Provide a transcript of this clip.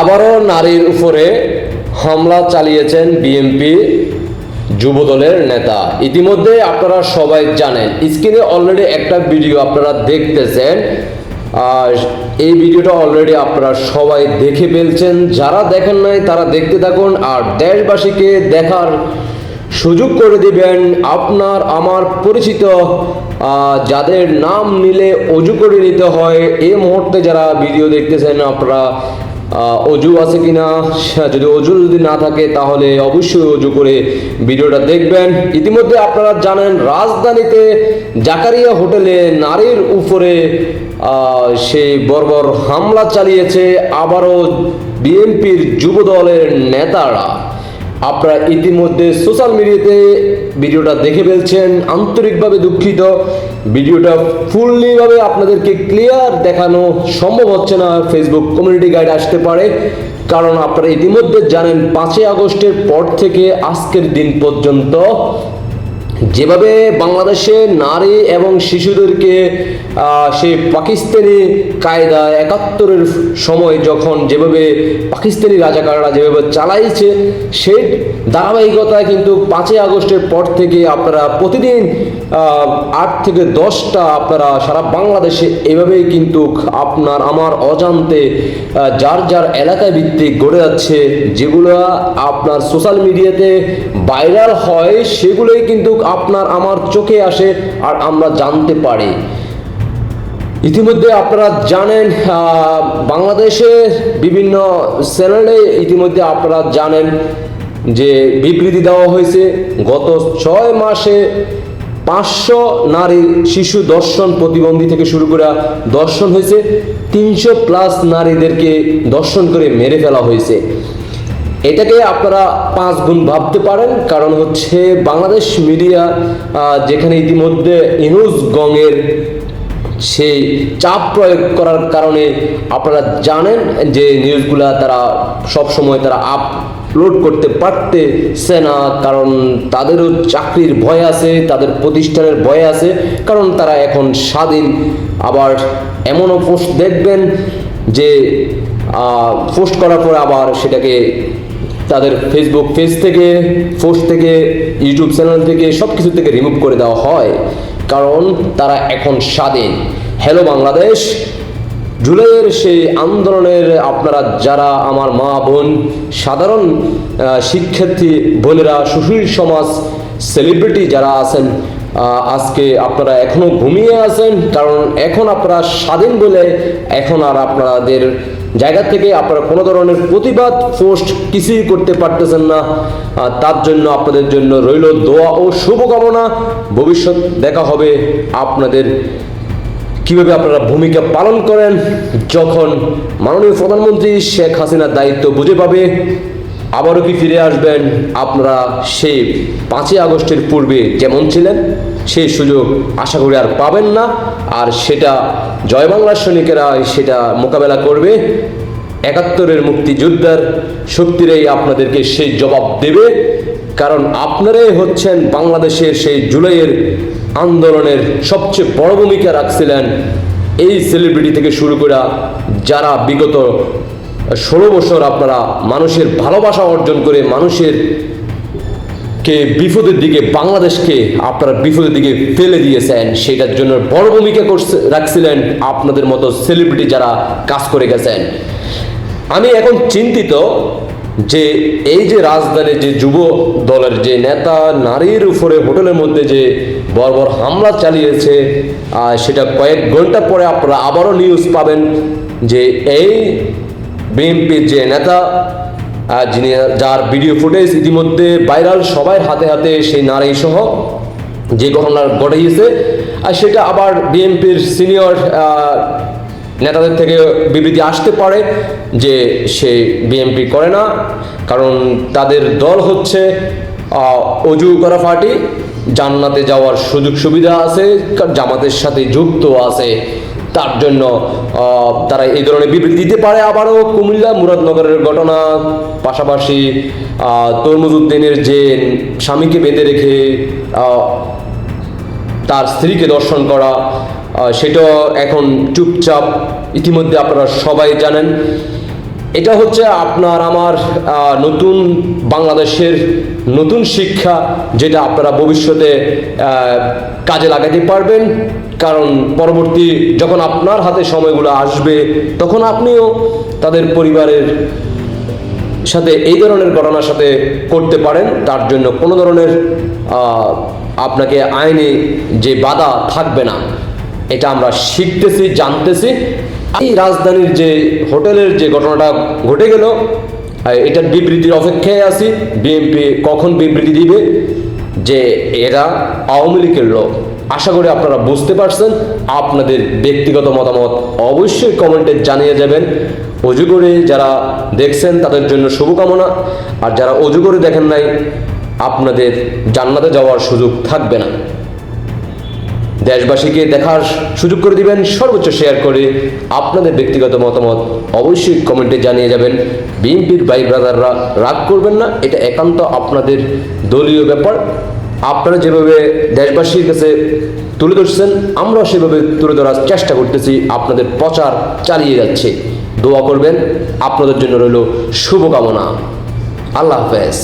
আবারও নারীর উপরে হামলা চালিয়েছেন বিএনপি যুবদলের নেতা। ইতিমধ্যে আপনারা সবাই জানেন, স্ক্রিনে অলরেডি একটা ভিডিও আপনারা দেখতেছেন। আর এই ভিডিওটা অলরেডি আপনারা সবাই দেখে ফেলছেন। যারা দেখেন নাই, তারা দেখতে থাকুন আর দেশবাসীকে দেখার সুযোগ করে দিবেন আপনার, আমার পরিচিত যাদের নাম নিলে অজু করে নিতে হয়। এই মুহূর্তে যারা ভিডিও দেখতেছেন, আপনারা অজু আছে কিনা যদি অজু যদি না থাকে, তাহলে অবশ্যই অজু করে ভিডিওটা দেখবেন। ইতিমধ্যে আপনারা জানেন, রাজধানীতে জাকারিয়া হোটেলে নারীর উপরে সেই বর্বর হামলা চালিয়েছে আবারও বিএনপির যুব দলের নেতারা। আপনারা ইতিমধ্যে সোশ্যাল মিডিয়াতে ভিডিওটা দেখে ফেলছেন, আন্তরিকভাবে দুঃখিত। ভিডিওটা ফুললিভাবে আপনাদেরকে ক্লিয়ার দেখানো সম্ভব হচ্ছে না ফেসবুক কমিউনিটি গাইড আসতে পারে। কারণ আপনারা ইতিমধ্যে জানেন, পাঁচই আগস্টের পর থেকে আজকের দিন পর্যন্ত যেভাবে বাংলাদেশে নারী এবং শিশুদেরকে সে পাকিস্তানি কায়দা একাত্তরের সময় যখন যেভাবে পাকিস্তানি রাজাকাররা যেভাবে চালাইছে, সেই ধারাবাহিকতায় কিন্তু পাঁচই আগস্টের পর থেকে আপনারা প্রতিদিন আট থেকে দশটা আপনারা সারা বাংলাদেশে এভাবেই কিন্তু আপনার আমার অজান্তে যার যার এলাকায় ভিত্তিক গড়ে যাচ্ছে, যেগুলো আপনার সোশ্যাল মিডিয়াতে ভাইরাল হয়, সেগুলোই কিন্তু আপনার আমার চোখে আসে আর আমরা জানতে পারি। ইতিমধ্যে আপনারা জানেন বাংলাদেশে বিভিন্ন চ্যানেলে ইতিমধ্যে আপনারা জানেন যে বিবৃতি দেওয়া হয়েছে, গত ছয় মাসে পাঁচশো নারী শিশু দর্শন প্রতিবন্ধী থেকে শুরু করে দর্শন হয়েছে, তিনশো প্লাস নারীদেরকে দর্শন করে মেরে ফেলা হয়েছে। এটাকে আপনারা পাঁচ গুণ ভাবতে পারেন, কারণ হচ্ছে বাংলাদেশ মিডিয়া যেখানে ইতিমধ্যে ইনুজ গংয়ের সেই চাপ প্রয়োগ করার কারণে আপনারা জানেন যে নিউজগুলা তারা সব সময় তারা আপলোড করতে পারতেছে না, কারণ তাদেরও চাকরির ভয় আছে, তাদের প্রতিষ্ঠানের ভয় আছে, কারণ তারা এখন স্বাধীন। আবার এমনও পোস্ট দেখবেন যে পোস্ট করার পর আবার সেটাকে তাদের ফেসবুক পেজ থেকে পোস্ট থেকে ইউটিউব চ্যানেল থেকে সব কিছু থেকে রিমুভ করে দেওয়া হয়। কারণ তারা এখন স্বাধীন। হ্যালো বাংলাদেশ জুলাইয়ের সেই আন্দোলনের আপনারা যারা আমার মা বোন, সাধারণ শিক্ষার্থী বোনেরা, সুশীল সমাজ সেলিব্রিটি যারা আছেন আজকে আপনারা এখনও ঘুমিয়ে আছেন। কারণ এখন আপনারা স্বাধীন বলে এখন আর আপনাদের জায়গা থেকে আপনারা কোনো ধরনের প্রতিবাদ পোস্ট কিছুই করতে পারতেছেন না। তার জন্য আপনাদের জন্য রইল দোয়া ও শুভকামনা। ভবিষ্যৎ দেখা হবে আপনাদের কীভাবে আপনারা ভূমিকা পালন করেন। যখন মাননীয় প্রধানমন্ত্রী শেখ হাসিনার দায়িত্ব বুঝে পাবে। আবারও কি ফিরে আসবেন আপনারা সেই পাঁচই আগস্টের পূর্বে যেমন ছিলেন? সেই সুযোগ আশা করি আর পাবেন না। আর সেটা জয় বাংলার সৈনিকেরা সেটা মোকাবেলা করবে। একাত্তরের মুক্তিযোদ্ধার শক্তিরাই আপনাদেরকে সেই জবাব দেবে। কারণ আপনারাই হচ্ছেন বাংলাদেশের সেই জুলাইয়ের আন্দোলনের সবচেয়ে বড় ভূমিকা রাখছিলেন। এই সেলিব্রিটি থেকে শুরু করা যারা বিগত ষোলো বছর আপনারা মানুষের ভালোবাসা অর্জন করে মানুষের কে বিপদের দিকে, বাংলাদেশকে আপনারা বিপদের দিকে ফেলে দিয়েছেন, সেটার জন্য বড় ভূমিকা করছে, রাখছিলেন আপনাদের মতো সেলিব্রিটি যারা কাজ করে গেছেন। আমি এখন চিন্তিত যে এই যে রাজধানীর যে যুব দলের যে নেতা, নারীর উপরে হোটেলের মধ্যে যে বর্বর হামলা চালিয়েছে সেটা কয়েক ঘণ্টা পরে আপনারা আবারও নিউজ পাবেন যে এই বিএনপির যে নেতা যিনি যার ভিডিও ফুটেজ ইতিমধ্যে ভাইরাল সবাই হাতে হাতে সেই নারী সহ যে ঘটনা ঘটিয়েছে, আর সেটা আবার বিএনপির সিনিয়র নেতাদের থেকে বিবৃতি আসতে পারে যে সে বিএনপি করে না, কারণ তাদের দল হচ্ছে অজু করা পার্টি, জান্নাতে যাওয়ার সুযোগ সুবিধা আছে, জামাতের সাথে যুক্ত আছে। তার জন্য তারা এই ধরনের বিবৃতি দিতে পারে আবারও কুমিল্লা মুরাদনগরের ঘটনা। পাশাপাশি তরমুজ উদ্দিনের যে স্বামীকে বেঁধে রেখে তার স্ত্রীকে দর্শন করা সেটা সেটাও এখন চুপচাপ। ইতিমধ্যে আপনারা সবাই জানেন। এটা হচ্ছে আপনার আমার নতুন বাংলাদেশের নতুন শিক্ষা যেটা আপনারা ভবিষ্যতে কাজে লাগাতে পারবেন। কারণ পরবর্তী যখন আপনার হাতে সময়গুলো আসবে, তখন আপনিও তাদের পরিবারের সাথে এই ধরনের ঘটনার সাথে করতে পারেন। তার জন্য কোনো ধরনের আপনাকে আইনে যে বাধা থাকবে না। এটা আমরা শিখতেছি, জানতেছি। এই রাজধানীর যে হোটেলের যে ঘটনাটা ঘটে গেল এটার বিবৃতির অপেক্ষায় আছি। বিএনপি কখন বিবৃতি দিবে? যে এরা আওয়ামী লীগের লোক। আশা করি আপনারা বুঝতে পারছেন। আপনাদের ব্যক্তিগত মতামত অবশ্যই কমেন্টে জানিয়ে যাবেন। অজু করে যারা দেখছেন, তাদের জন্য শুভকামনা। আর যারা অজু করে দেখেন নাই, আপনাদের জান্নাতে যাওয়ার সুযোগ থাকবে না। দেশবাসীকে দেখার সুযোগ করে দিবেন, সর্বোচ্চ শেয়ার করে আপনাদের ব্যক্তিগত মতামত অবশ্যই কমেন্টে জানিয়ে যাবেন। বিএনপির ভাই ব্রাদাররা রাগ করবেন না, এটা একান্ত আপনাদের দলীয় ব্যাপার। আপনারা যেভাবে দেশবাসীর কাছে তুলে ধরছেন, আমরাও সেভাবে তুলে ধরার চেষ্টা করতেছি, আপনাদের প্রচার চালিয়ে যাচ্ছে। দোয়া করবেন, আপনাদের জন্য রইল শুভকামনা। আল্লাহ হাফেজ।